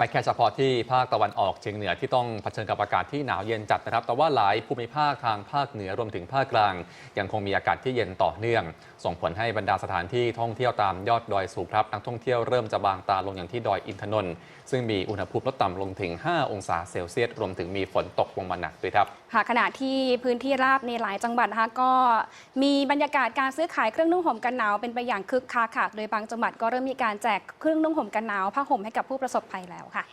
ไปแค่เฉพาะที่ภาคตะวันออกเฉียงเหนือที่ต้องเผชิญกับอากาศที่หนาวเย็นจัดนะครับ แต่ว่าหลายภูมิภาคทางภาคเหนือรวมถึงภาคกลาง ยังคงมีอากาศที่เย็นต่อเนื่อง ส่งผลให้บรรดาสถานที่ท่องเที่ยวตามยอดดอยสูงครับนักท่องเที่ยวเริ่มจะบางตาลงอย่างที่ดอยอินทนนท์ซึ่งมีอุณหภูมิลดต่ำลงถึง 5 องศาเซลเซียสรวมถึงมีฝนตกลงมาหนักด้วยครับค่ะขณะที่พื้นที่ราบในหลายจังหวัดนะคะก็มีบรรยากาศการซื้อขายเครื่องนุ่งห่มกันหนาวเป็นไปอย่างคึกคักค่ะโดยบางจังหวัดก็เริ่มมีการแจกเครื่องนุ่งห่มกันหนาวผ้าห่มให้กับผู้ประสบภัยแล้วค่ะ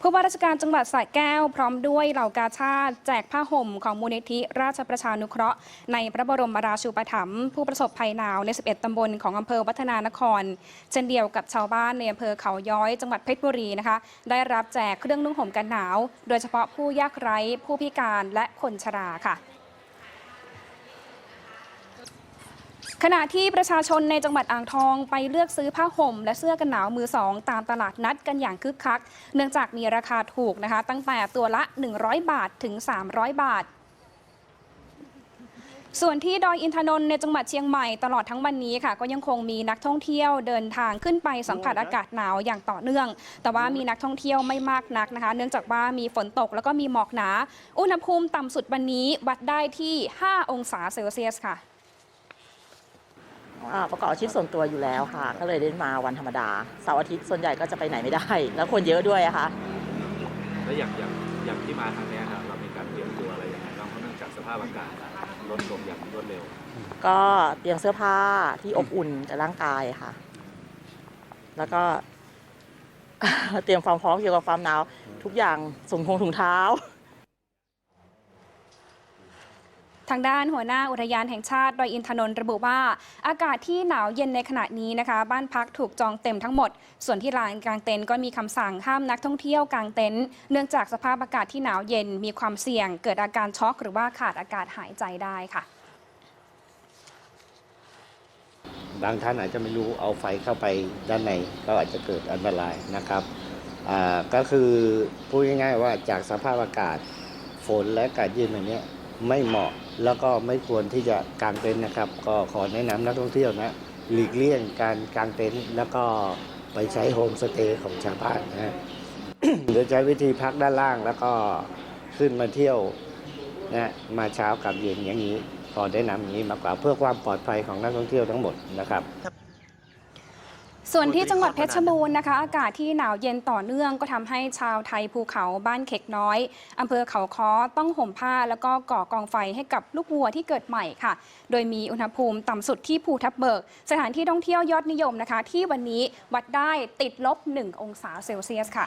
ผู้ว่าราชการจังหวัดสระแก้ว พร้อมด้วยเหล่ากาชาติ แจกผ้าห่มของมูลนิธิราชประชานุเคราะห์ ในพระบรมราชูปถัมภ์ผู้ประสบภัยหนาวใน 11 ตำบลของอำเภอวัฒนานคร เช่นเดียวกับชาวบ้านในอำเภอเขาย้อยจังหวัดเพชรบุรีนะคะ ได้รับแจกเครื่องนุ่งห่มกันหนาว โดยเฉพาะผู้ยากไร้ผู้พิการและคนชราค่ะ ขณะที่ประชาชนในจังหวัดอ่างทองไปเลือกซื้อผ้าห่ม และเสื้อกันหนาวมือสองตามตลาดนัดกันอย่างคึกคัก เนื่องจากมีราคาถูกนะคะ ตั้งแต่ตัวละ 100 บาทถึง 300 บาทส่วนที่ดอยอินทนนท์ในจังหวัดเชียงใหม่ตลอดทั้งวันนี้ค่ะ ก็ยังคงมีนักท่องเที่ยวเดินทางขึ้นไปสัมผัสอากาศหนาวอย่างต่อเนื่อง แต่ว่ามีนักท่องเที่ยวไม่มากนักนะคะ เนื่องจากว่ามีฝนตกแล้วก็มีหมอกหนา อุณหภูมิต่ำสุดวันนี้วัดได้ที่ 5 องศาเซลเซียสค่ะ ประกอบอาชีพส่วนตัวอยู่แล้วค่ะ ก็เลยได้มาวันธรรมดาเสาร์อาทิตย์ส่วนใหญ่ก็จะไปไหนไม่ได้ แล้วคนเยอะด้วยอะค่ะ แล้วอย่างอย่างอย่างที่มาทางเนี้ยครับเรามีการเตรียมตัวอะไรยังไงบ้างเพราะเนื่องจากสภาพอากาศลดลงอย่างรวดเร็ว ก็เตรียมเสื้อผ้าที่อบอุ่นกับร่างกายค่ะ แล้วก็ เตรียมความพร้อมเกี่ยวกับความหนาว ทุกอย่างส่งทงถุงเท้า ทางด้านหัวหน้าอุทยานแห่งชาติดอยอินทนนท์ระบุว่า อากาศที่หนาวเย็นในขณะนี้นะคะ บ้านพักถูกจองเต็มทั้งหมด ส่วนที่ลานกลางเต็นท์ก็มีคำสั่งห้ามนักท่องเที่ยวกลางเต็นท์เนื่องจากสภาพอากาศที่หนาวเย็นมีความเสี่ยง เกิดอาการช็อกหรือว่าขาดอากาศหายใจได้ค่ะบางท่านอาจจะไม่รู้เอาไฟเข้าไปด้านในก็อาจจะเกิดอันตรายนะครับก็คือพูดง่ายๆว่าจากสภาพอากาศฝนและอากาศเย็นแบบนี้ไม่เหมาะ แล้วก็ไม่ควรที่จะกางเต็นท์นะครับ ก็ขอแนะนำนักท่องเที่ยวนะหลีกเลี่ยงการกางเต็นท์แล้วก็ไปใช้โฮมสเตย์ของชาวบ้านนะฮะโดยใช้วิธีพักด้านล่างแล้วก็ขึ้นมาเที่ยวนะมาเช้ากับเย็นอย่างนี้ขอแนะนำอย่างนี้มากกว่าเพื่อความปลอดภัยของนักท่องเที่ยวทั้งหมดนะครับ ส่วนที่จังหวัดเพชรบูรณ์นะคะ อากาศที่หนาวเย็นต่อเนื่อง ก็ทำให้ชาวไทยภูเขาบ้านเข็กน้อยอำเภอเขาค้อต้องห่มผ้าแล้วก็ก่อกองไฟให้กับลูกวัวที่เกิดใหม่ค่ะ โดยมีอุณหภูมิต่ำสุดที่ภูทับเบิก สถานที่ท่องเที่ยวยอดนิยมนะคะ ที่วันนี้วัดได้ติดลบ 1 องศาเซลเซียสค่ะ